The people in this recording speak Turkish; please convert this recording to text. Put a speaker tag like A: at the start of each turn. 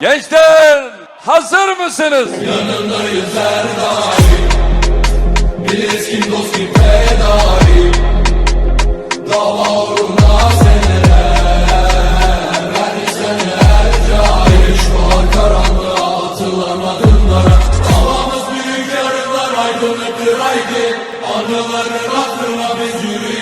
A: Gençler hazır mısınız?
B: Yanındayız her daim Biliriz kim dost kim fedai Dava uğruna seneler Verdik seneler cahil Düşman karanlığa atılan adımlara Davamız büyük yarınlar aydınlıktır haydi Anıların hatırla biz yürüyelim